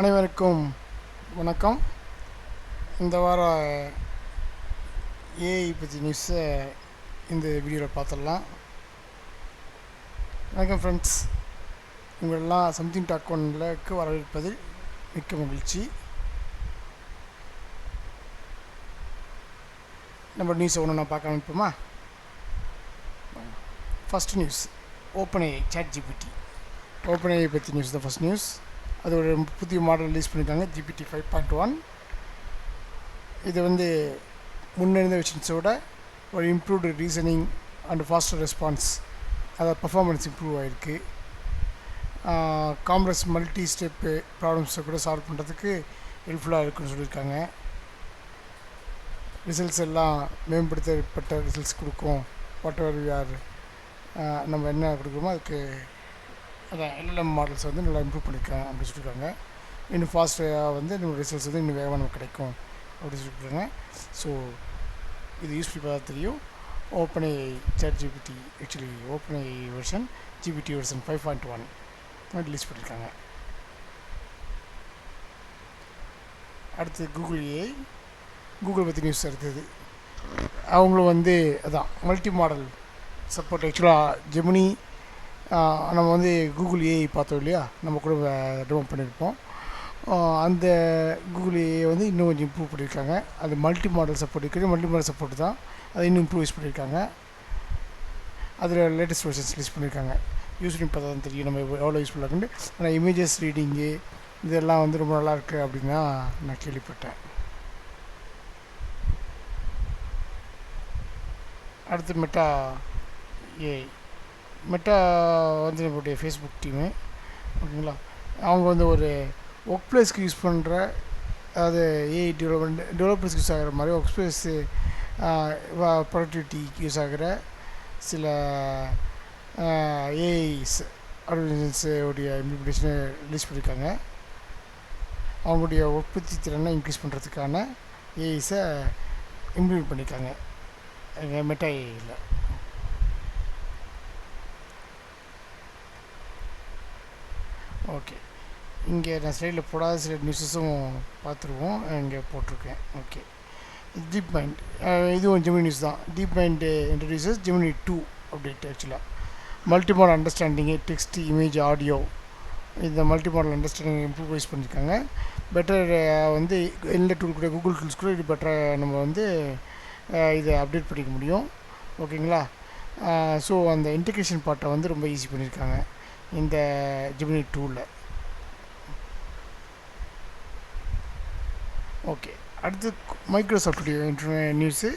அனைவருக்கும் வணக்கம். இந்த வார ஏஐ பற்றி நியூஸை இந்த வீடியோவில் பார்த்துடலாம் வணக்கம் ஃப்ரெண்ட்ஸ் உங்களெல்லாம் சம்திங் டாக் ஒன்லக்கு வரவேற்பதில் மிக்க மகிழ்ச்சி. நம்ம நியூஸை ஒன்று நான் பார்க்க அனுப்புமா first news OpenAI ChatGPT OpenAI பற்றி நியூஸ் தான் ஃபஸ்ட் நியூஸ் அது ஒரு புதிய மாடல் ரிலீஸ் பண்ணியிருக்காங்க ஜிபிடி ஃபைவ் பாயிண்ட் ஒன் இது வந்து முன்னிருந்த விஷன்ஸோட ஒரு improved reasoning and faster response அதாவது பர்ஃபார்மன்ஸ் இம்ப்ரூவ் ஆகிருக்கு காம்ப்ளெக்ஸ் மல்டி ஸ்டெப்பு ப்ராப்ளம்ஸை கூட சால்வ் பண்ணுறதுக்கு ஹெல்ப்ஃபுல்லாக இருக்குன்னு சொல்லியிருக்காங்க. ரிசல்ட்ஸ் எல்லாம் மேம்படுத்தப்பட்ட ரிசல்ட்ஸ் கொடுக்கும். வாட் எவர் வி ஆர் நம்ம என்ன கொடுக்குறோமோ அதுக்கு அதான் எல்எல்எம் மாடல்ஸ் வந்து நல்லா இம்ப்ரூவ் பண்ணியிருக்காங்க அப்படின்னு சொல்லியிருக்காங்க இன்னும் ஃபாஸ்ட்டாக வந்து நம்ம ரிசல்ட்ஸ் வந்து இன்னும் வேகமாக நமக்கு கிடைக்கும் அப்படின்னு சொல்லியிருக்காங்க ஸோ இது யூஸ்ஃபுல் பார்த்தா தெரியும். OpenAI ChatGPT actually OpenAI version GPT version five point one release பண்ணியிருக்காங்க அடுத்து கூகுள் ஏஐ கூகுள் பற்றி நியூஸ் அடுத்தது. அவங்களும் வந்து அதான் மல்டி மாடல் சப்போர்ட் ஆக்சுவலாக ஜெமினி நம்ம வந்து கூகுள் ஏஐ பார்த்தோம் இல்லையா? நம்ம கூட டெவலப் பண்ணியிருப்போம். அந்த கூகுள் ஏஐ வந்து இன்னும் கொஞ்சம் இம்ப்ரூவ் பண்ணியிருக்காங்க. அது மல்டி மாடல் சப்போர்ட் இருக்குது மல்டி மாடல் சப்போர்ட் தான். அதை இன்னும் இம்ப்ரூவைஸ் பண்ணியிருக்காங்க. அதில் லேட்டஸ்ட் வெர்ஷன்ஸ் ரிலீஸ் பண்ணியிருக்காங்க. யூஸ் பண்ணி பார்த்தா தான் தெரியும் நம்ம எவ்வளோ யூஸ்ஃபுல்லாக இருக்குன்னு ஆனால் இமேஜஸ் ரீடிங்கு இதெல்லாம் வந்து ரொம்ப நல்லா இருக்குது அப்படின்னு தான் நான் கேள்விப்பட்டேன். அடுத்து மெட்டா ஏஐ மெட்டா வந்து நம்மளுடைய ஃபேஸ்புக் டீமு ஓகேங்களா? அவங்க வந்து ஒரு ஒர்க் பிளேஸ்க்கு யூஸ் பண்ணுற அதாவது ஏஐ டெவலப்மெண்ட் டெவலப்பர்ஸ்க்கு யூஸ் ஆகிற மாதிரி ஒர்க் ஸ்பேஸு ப்ரொடக்டிவிட்டிக்கு யூஸ் ஆகிற சில ஏஐஸ் ஆர்கனைசேஷன்ஸுடைய இம்ப்ளிமெண்டேஷனை ரிலீஸ் பண்ணியிருக்காங்க அவங்களுடைய உற்பத்தி திறனை இன்க்ரீஸ் பண்ணுறதுக்கான ஏஐஸை இம்ப்ளிமெண்ட் பண்ணியிருக்காங்க எங்கள் மெட்டா ஏஐயில் ஓகே. இங்கே நான் ஸ்லைடில் போடாத சில நியூஸஸும் பார்த்துருவோம். இங்கே போட்டிருக்கேன். ஓகே. டீப் மைண்ட் இதுவும் ஜெமினி நியூஸ் தான். DeepMind introduces Gemini two update ஆக்சுவலாக multimodal understanding text image audio இந்த மல்டிமாடல் அண்டர்ஸ்டாண்டிங் இம்ப்ரூவைஸ் பண்ணியிருக்காங்க. பெட்டர் வந்து எந்த டூல் கூட கூகுள் டூல்ஸ் கூட இது பெட்டராக நம்ம வந்து இதை அப்டேட் பண்ணிக்க முடியும். ஓகேங்களா? ஸோ அந்த இன்டிகிரேஷன் பார்ட்டை வந்து ரொம்ப ஈஸி பண்ணியிருக்காங்க. இந்த ஜெமினி டூவில் ஓகே அடுத்து Microsoft studio news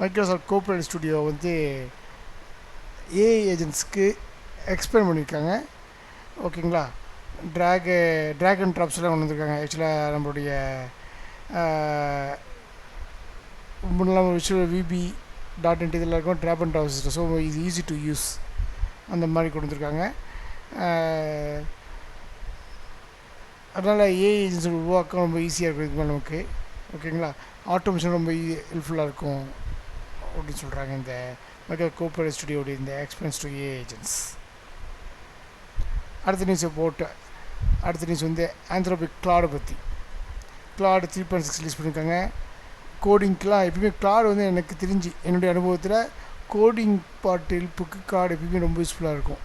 Microsoft corporate studio வந்து ஏஐ ஏஜென்ட்ஸ்க்கு எக்ஸ்பிளைன் பண்ணியிருக்காங்க. ஓகேங்களா ட்ராகு ட்ராகன் ட்ராப்ஸ்லாம் கொண்டு வந்திருக்காங்க. ஆக்சுவலாக நம்மளுடைய முன்னெல்லாம் விஷுவல் விபி டாட் இன்ட் இதெல்லாம் இருக்கும். ட்ராப் ட்ராப் சிஸ்டம் ஸோ இது ஈஸி டு யூஸ் அந்த மாதிரி கொண்டு வந்திருக்காங்க. அதனால் ஏஐ ஏஜென்சி உருவாக்க ரொம்ப ஈஸியாக இருக்கும் இதுமாதிரி நமக்கு. ஓகேங்களா ஆட்டோமேஷன் ரொம்ப ஈ ஹெல்ப்ஃபுல்லாக இருக்கும் அப்படின்னு சொல்கிறாங்க இந்த மைக்ரோ கோப்பரேட் ஸ்டுடியோடைய இந்த எக்ஸ்பீரியன்ஸ் டு ஏ ஏஜென்ட்ஸ் அடுத்த நியூஸ் போட்டு அடுத்த நியூஸ் வந்து ஆந்த்ரோபிக் கிளாடை பற்றி Claude three point six release பண்ணியிருக்காங்க கோடிங்க்கெலாம் எப்பயுமே கிளாடு வந்து எனக்கு தெரிஞ்சு என்னுடைய அனுபவத்தில் கோடிங் பாட்டு ஹெல்ப்புக்கு கிளாடு எப்பயுமே ரொம்ப யூஸ்ஃபுல்லாக இருக்கும்.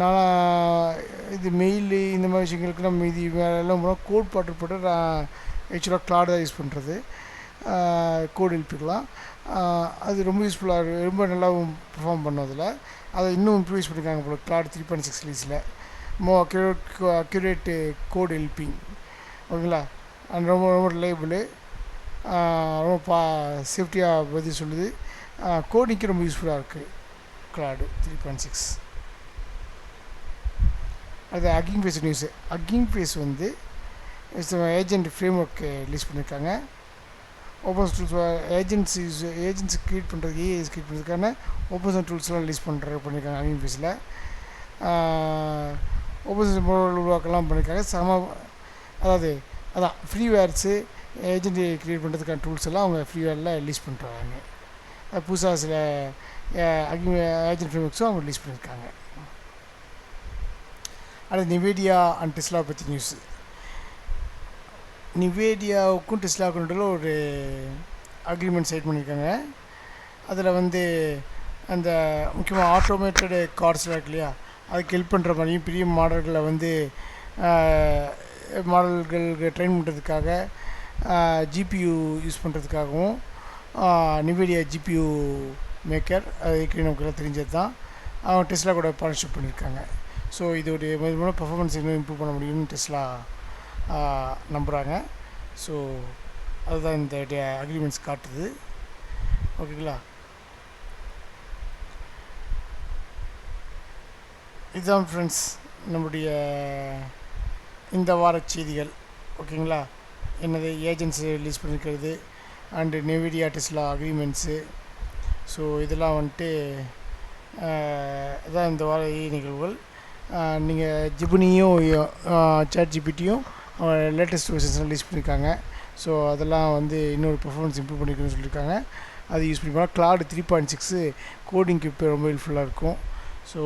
நான் இது மெயில் இந்த மாதிரி விஷயங்களுக்கு நம்ம இது எல்லாம் போனால் கோட் பாட்டு போட்டு நான் ஆக்சுவலாக கிளாட் தான் யூஸ் பண்ணுறது கோட் எழுப்பிக்கலாம் அது ரொம்ப யூஸ்ஃபுல்லாக இருக்குது ரொம்ப நல்லாவும் பர்ஃபார்ம் பண்ணும் அதில். அதை இன்னும் இம்ப்ரூவைஸ் பண்ணியிருக்காங்க போல கிளாட் த்ரீ பாயிண்ட் சிக்ஸ் ரிலீஸில் more accurate accurate code helping ஓகேங்களா? அது ரொம்ப ரொம்ப ரிலேபிளு ரொம்ப பா சேஃப்டியாக பதில் சொல்லுது. கோடிங்க்கு ரொம்ப யூஸ்ஃபுல்லாக இருக்குது கிளாடு த்ரீ பாயிண்ட் சிக்ஸ் அது Hugging Face news Hugging Face வந்து ஏஜென்ட் ஃப்ரேம் ஒர்க் ரிலீஸ் பண்ணியிருக்காங்க open tools agency use create பண்ணுறதுக்கு ஏஐஸ் க்ரியேட் பண்ணுறதுக்கான ஓப்பன் டூல்ஸ்லாம் ரிலீஸ் பண்ணுற பண்ணியிருக்காங்க அக்கிங் ஃபேஸில் ஓப்பன் உருவாக்கலாம் பண்ணியிருக்காங்க சம அதாவது அதான் ஃப்ரீவேர்ஸு ஏஜென்ட் க்ரியேட் பண்ணுறதுக்கான டூல்ஸ் எல்லாம் அவங்க ஃப்ரீவேரில் ரிலீஸ் பண்ணுறாங்க புதுசாக சில அக்கிங் ஏஜென்ட் ஃப்ரேம் ஒர்க்ஸும் அவங்க ரிலீஸ் பண்ணியிருக்காங்க அல்லது நிவேடியா அண்ட் டெஸ்லா பற்றி நியூஸு நிவேடியாவுக்கும் டெஸ்லாவுக்கும் நடுவில் ஒரு அக்ரிமெண்ட் சைட் பண்ணியிருக்காங்க. அதில் வந்து அந்த முக்கியமாக ஆட்டோமேட்டடு கார்ஸ்லாம் இருக்கு இல்லையா? அதுக்கு ஹெல்ப் பண்ணுற மாதிரியும் பெரிய மாடல்களை வந்து மாடல்களுக்கு ட்ரெயின் பண்ணுறதுக்காக ஜிபியூ யூஸ் பண்ணுறதுக்காகவும் நிவேடியா ஜிபியூ மேக்கர் அது ஏற்கனவே நமக்கு எல்லாம் தெரிஞ்சது தான் அவங்க டெஸ்லா கூட பார்ட்னர்ஷிப் பண்ணியிருக்காங்க. ஸோ இதோடைய மூலம் பர்ஃபார்மன்ஸ் இன்னும் இம்ப்ரூவ் பண்ண முடியும்னு டெஸ்லா நம்புகிறாங்க ஸோ அதுதான் இந்த அக்ரிமெண்ட்ஸ் காட்டுது. ஓகேங்களா? இதுதான் ஃப்ரெண்ட்ஸ் நம்முடைய இந்த வார செய்திகள். ஓகேங்களா? என்னது? ஏஜென்சி ரிலீஸ் பண்ணியிருக்கிறது and Nvidia Tesla agreements so இதெல்லாம் வந்துட்டு இதான் இந்த வார நிகழ்வுகள். நீங்கள் ஜிபுனியும் சேட் ஜிபிட்டியும் லேட்டஸ்ட் வெர்ஷன்ஸ் ரிலீஸ் பண்ணியிருக்காங்க ஸோ அதெல்லாம் வந்து இன்னொரு பர்ஃபார்மன்ஸ் இம்ப்ரூவ் பண்ணிக்கணும்னு சொல்லியிருக்காங்க அது யூஸ் பண்ணி போனால் கிளாடு த்ரீ பாயிண்ட் சிக்ஸு கோடிங்க்கு இப்போ ரொம்ப ஹெல்ப்ஃபுல்லாக இருக்கும். ஸோ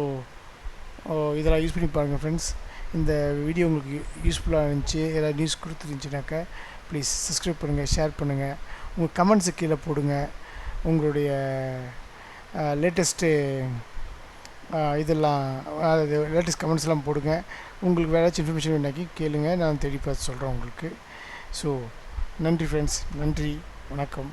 இதெல்லாம் யூஸ் பண்ணி பாருங்கள் ஃப்ரெண்ட்ஸ் இந்த வீடியோ உங்களுக்கு யூஸ்ஃபுல்லாக இருந்துச்சு. ஏதாவது நியூஸ் கொடுத்துருந்துச்சுனாக்கா ப்ளீஸ் சப்ஸ்கிரைப் பண்ணுங்கள் ஷேர் பண்ணுங்கள் உங்கள் கமெண்ட்ஸு கீழே போடுங்க. உங்களுடைய லேட்டஸ்ட்டு இதெல்லாம் அது லேட்டஸ்ட் கமெண்ட்ஸ்லாம் போடுங்க. உங்களுக்கு வேறு ஏதாச்சும் இன்ஃபர்மேஷன் வேணாக்கி கேளுங்க. நான் தேடி பார்த்து சொல்கிறேன் உங்களுக்கு. ஸோ நன்றி ஃப்ரெண்ட்ஸ் நன்றி. வணக்கம்.